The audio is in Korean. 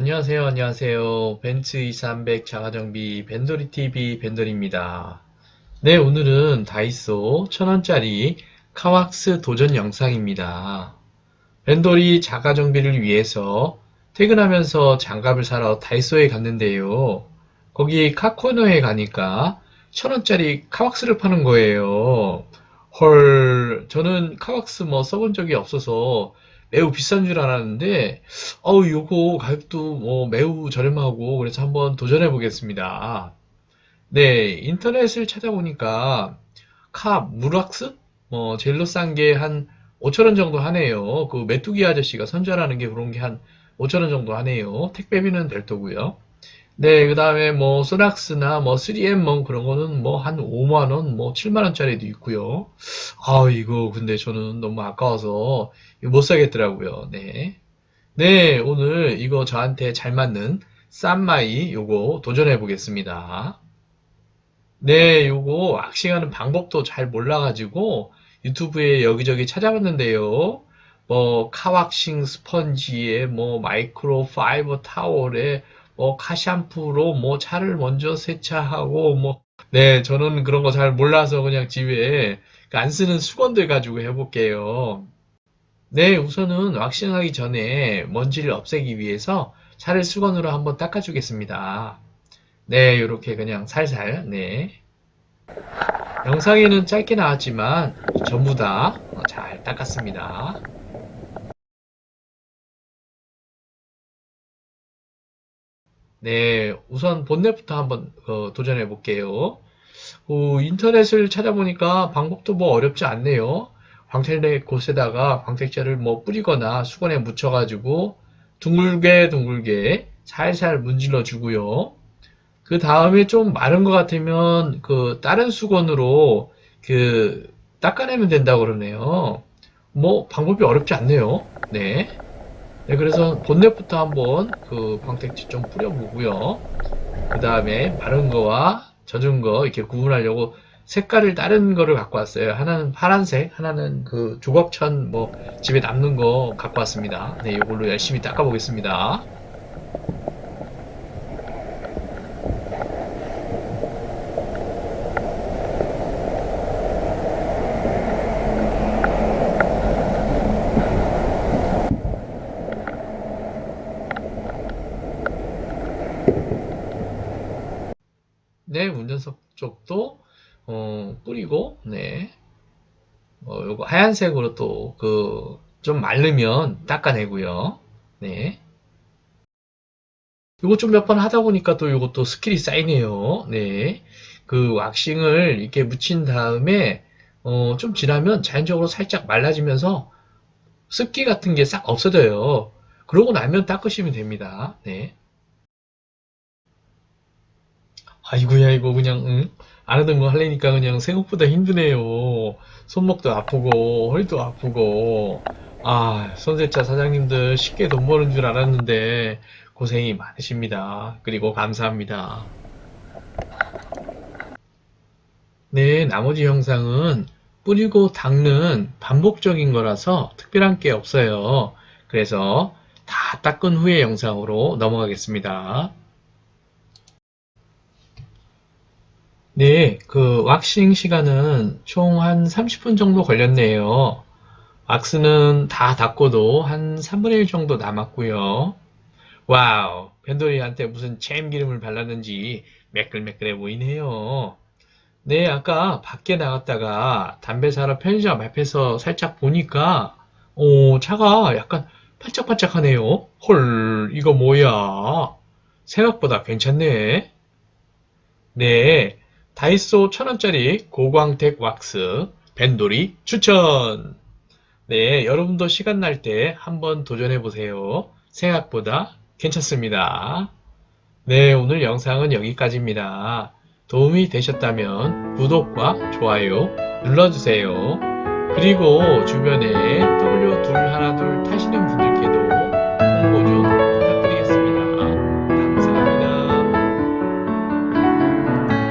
안녕하세요, 안녕하세요. 벤츠 2300 자가정비 벤돌이TV 벤돌입니다. 네, 오늘은 다이소 1000원짜리 카왁스 도전 영상입니다. 벤돌이 자가정비를 위해서 퇴근하면서 장갑을 사러 다이소에 갔는데요. 거기 카코너에 가니까 1000원짜리 카왁스를 파는 거예요. 헐, 저는 카왁스 뭐 써본 적이 없어서 매우 비싼 줄 알았는데, 어우, 요거 가격도 뭐 매우 저렴하고, 그래서 한번 도전해 보겠습니다. 네, 인터넷을 찾아보니까, 카, 무락스? 뭐, 제일로 싼 게 한 5천원 정도 하네요. 그 메뚜기 아저씨가 선전하는 게 그런 게 한 5천원 정도 하네요. 택배비는 별도고요. 네, 그 다음에 뭐, 소낙스나 뭐, 3M 뭐, 그런 거는 뭐, 한 5만원, 뭐, 7만원짜리도 있고요. 아, 이거 근데 저는 너무 아까워서 못 사겠더라고요. 네. 네, 오늘 이거 저한테 잘 맞는 쌈마이 요거 도전해 보겠습니다. 네, 요거 왁싱하는 방법도 잘 몰라가지고 유튜브에 여기저기 찾아봤는데요. 뭐 카왁싱 스펀지에 뭐 마이크로 파이버 타월에 뭐 카샴푸로 뭐 차를 먼저 세차하고 뭐 네, 저는 그런 거 잘 몰라서 그냥 집에 안 쓰는 수건들 가지고 해볼게요. 네, 우선은 왁싱하기 전에 먼지를 없애기 위해서 차를 수건으로 한번 닦아주겠습니다. 네, 이렇게 그냥 살살, 네. 영상에는 짧게 나왔지만 전부 다 잘 닦았습니다. 네, 우선 본넷부터 한번 어, 도전해 볼게요. 어, 인터넷을 찾아보니까 방법도 뭐 어렵지 않네요. 광택 곳에다가 광택제를 뭐 뿌리거나 수건에 묻혀가지고 둥글게 둥글게 살살 문질러 주고요. 그 다음에 좀 마른 것 같으면 그 다른 수건으로 그 닦아내면 된다고 그러네요. 뭐 방법이 어렵지 않네요. 네. 네, 그래서 본넷부터 한번 그 광택제 좀 뿌려보고요. 그 다음에 마른 거와 젖은 거 이렇게 구분하려고 색깔을 다른 거를 갖고 왔어요. 하나는 파란색, 하나는 그 조각천 뭐 집에 남는 거 갖고 왔습니다. 네, 이걸로 열심히 닦아 보겠습니다. 네, 운전석 쪽도 어, 뿌리고, 네. 어, 요거 하얀색으로 또, 그, 좀 마르면 닦아내고요. 네. 요거 좀 몇 번 하다 보니까 또 요것도 스킬이 쌓이네요. 네. 그 왁싱을 이렇게 묻힌 다음에, 어, 좀 지나면 자연적으로 살짝 말라지면서 습기 같은 게 싹 없어져요. 그러고 나면 닦으시면 됩니다. 네. 아이고야, 이거 그냥, 응? 안 하던 거 하려니까 그냥 생각보다 힘드네요. 손목도 아프고, 허리도 아프고. 아, 손세차 사장님들 쉽게 돈 버는 줄 알았는데, 고생이 많으십니다. 그리고 감사합니다. 네, 나머지 영상은 뿌리고 닦는 반복적인 거라서 특별한 게 없어요. 그래서 다 닦은 후의 영상으로 넘어가겠습니다. 네, 그 왁싱 시간은 총 한 30분 정도 걸렸네요. 왁스는 다 닦고도 한 3분의 1 정도 남았고요. 와우, 벤돌이한테 무슨 참기름을 발랐는지 매끌매끌해 보이네요. 네, 아까 밖에 나갔다가 담배 사러 편의점 앞에서 살짝 보니까 오, 차가 약간 반짝반짝하네요. 헐, 이거 뭐야? 생각보다 괜찮네. 네, 다이소 1000원짜리 고광택 왁스 벤돌이 추천! 네, 여러분도 시간 날 때 한번 도전해 보세요. 생각보다 괜찮습니다. 네, 오늘 영상은 여기까지입니다. 도움이 되셨다면 구독과 좋아요 눌러주세요. 그리고 주변에 W 둘 하나 둘 타시는 분